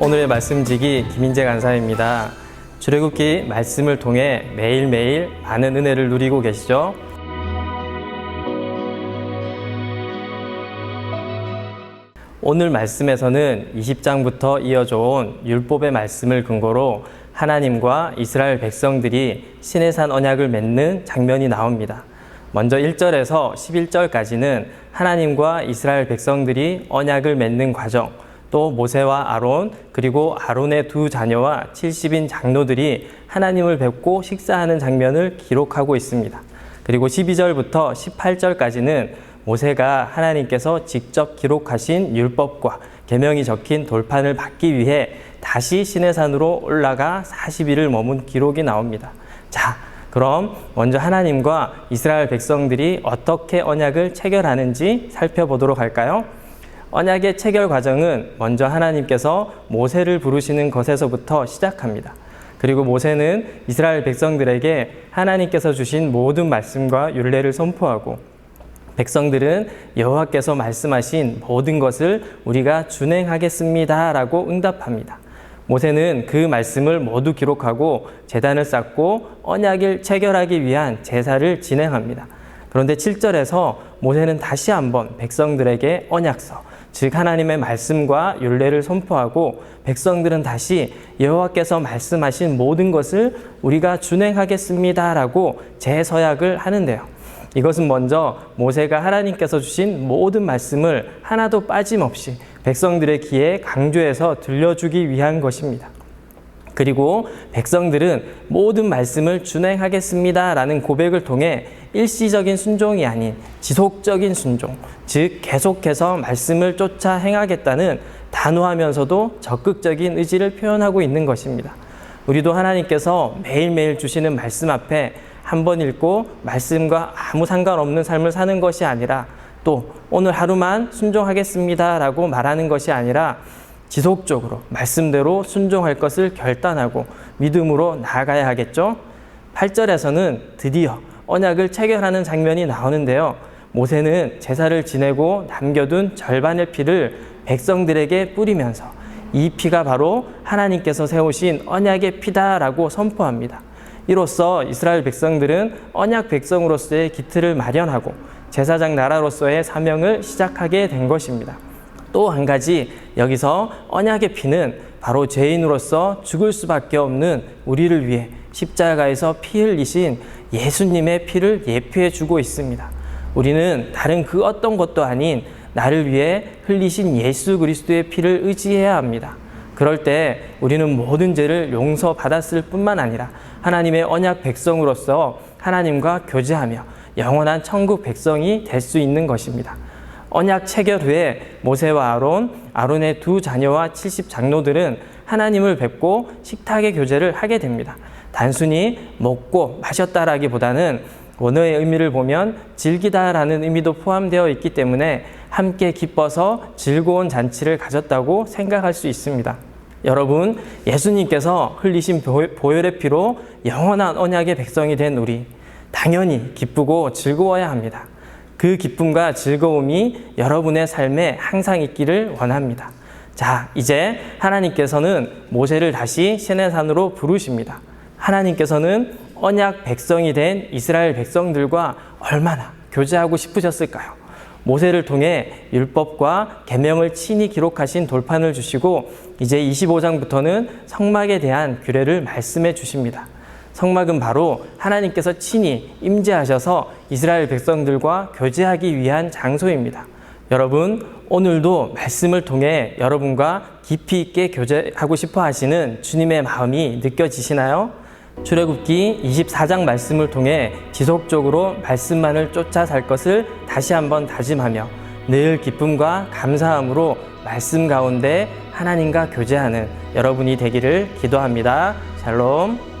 오늘의 말씀지기 김인재 간사입니다. 출애굽기 말씀을 통해 매일매일 많은 은혜를 누리고 계시죠? 오늘 말씀에서는 20장부터 이어져 온 율법의 말씀을 근거로 하나님과 이스라엘 백성들이 시내산 언약을 맺는 장면이 나옵니다. 먼저 1절에서 11절까지는 하나님과 이스라엘 백성들이 언약을 맺는 과정, 또 모세와 아론, 그리고 아론의 두 자녀와 70인 장로들이 하나님을 뵙고 식사하는 장면을 기록하고 있습니다. 그리고 12절부터 18절까지는 모세가 하나님께서 직접 기록하신 율법과 계명이 적힌 돌판을 받기 위해 다시 시내산으로 올라가 40일을 머문 기록이 나옵니다. 자, 그럼 먼저 하나님과 이스라엘 백성들이 어떻게 언약을 체결하는지 살펴보도록 할까요? 언약의 체결 과정은 먼저 하나님께서 모세를 부르시는 것에서부터 시작합니다. 그리고 모세는 이스라엘 백성들에게 하나님께서 주신 모든 말씀과 율례를 선포하고 백성들은 여호와께서 말씀하신 모든 것을 우리가 준행하겠습니다라고 응답합니다. 모세는 그 말씀을 모두 기록하고 제단을 쌓고 언약을 체결하기 위한 제사를 진행합니다. 그런데 7절에서 모세는 다시 한번 백성들에게 언약서, 즉 하나님의 말씀과 율례를 선포하고 백성들은 다시 여호와께서 말씀하신 모든 것을 우리가 준행하겠습니다라고 재서약을 하는데요. 이것은 먼저 모세가 하나님께서 주신 모든 말씀을 하나도 빠짐없이 백성들의 귀에 강조해서 들려주기 위한 것입니다. 그리고 백성들은 모든 말씀을 준행하겠습니다. 라는 고백을 통해 일시적인 순종이 아닌 지속적인 순종, 즉, 계속해서 말씀을 쫓아 행하겠다는 단호하면서도 적극적인 의지를 표현하고 있는 것입니다. 우리도 하나님께서 매일매일 주시는 말씀 앞에 한 번 읽고 말씀과 아무 상관없는 삶을 사는 것이 아니라 또 오늘 하루만 순종하겠습니다. 라고 말하는 것이 아니라 지속적으로 말씀대로 순종할 것을 결단하고 믿음으로 나아가야 하겠죠. 8절에서는 드디어 언약을 체결하는 장면이 나오는데요. 모세는 제사를 지내고 남겨둔 절반의 피를 백성들에게 뿌리면서 이 피가 바로 하나님께서 세우신 언약의 피다라고 선포합니다. 이로써 이스라엘 백성들은 언약 백성으로서의 기틀을 마련하고 제사장 나라로서의 사명을 시작하게 된 것입니다. 또 한 가지 여기서 언약의 피는 바로 죄인으로서 죽을 수밖에 없는 우리를 위해 십자가에서 피 흘리신 예수님의 피를 예표해 주고 있습니다. 우리는 다른 그 어떤 것도 아닌 나를 위해 흘리신 예수 그리스도의 피를 의지해야 합니다. 그럴 때 우리는 모든 죄를 용서받았을 뿐만 아니라 하나님의 언약 백성으로서 하나님과 교제하며 영원한 천국 백성이 될 수 있는 것입니다. 언약 체결 후에 모세와 아론, 아론의 두 자녀와 70 장로들은 하나님을 뵙고 식탁의 교제를 하게 됩니다. 단순히 먹고 마셨다라기보다는 원어의 의미를 보면 즐기다라는 의미도 포함되어 있기 때문에 함께 기뻐서 즐거운 잔치를 가졌다고 생각할 수 있습니다. 여러분, 예수님께서 흘리신 보혈의 피로 영원한 언약의 백성이 된 우리, 당연히 기쁘고 즐거워야 합니다. 그 기쁨과 즐거움이 여러분의 삶에 항상 있기를 원합니다. 자, 이제 하나님께서는 모세를 다시 시내산으로 부르십니다. 하나님께서는 언약 백성이 된 이스라엘 백성들과 얼마나 교제하고 싶으셨을까요? 모세를 통해 율법과 계명을 친히 기록하신 돌판을 주시고 이제 25장부터는 성막에 대한 규례를 말씀해 주십니다. 성막은 바로 하나님께서 친히 임재하셔서 이스라엘 백성들과 교제하기 위한 장소입니다. 여러분, 오늘도 말씀을 통해 여러분과 깊이 있게 교제하고 싶어 하시는 주님의 마음이 느껴지시나요? 출애굽기 24장 말씀을 통해 지속적으로 말씀만을 쫓아 살 것을 다시 한번 다짐하며 늘 기쁨과 감사함으로 말씀 가운데 하나님과 교제하는 여러분이 되기를 기도합니다. 샬롬.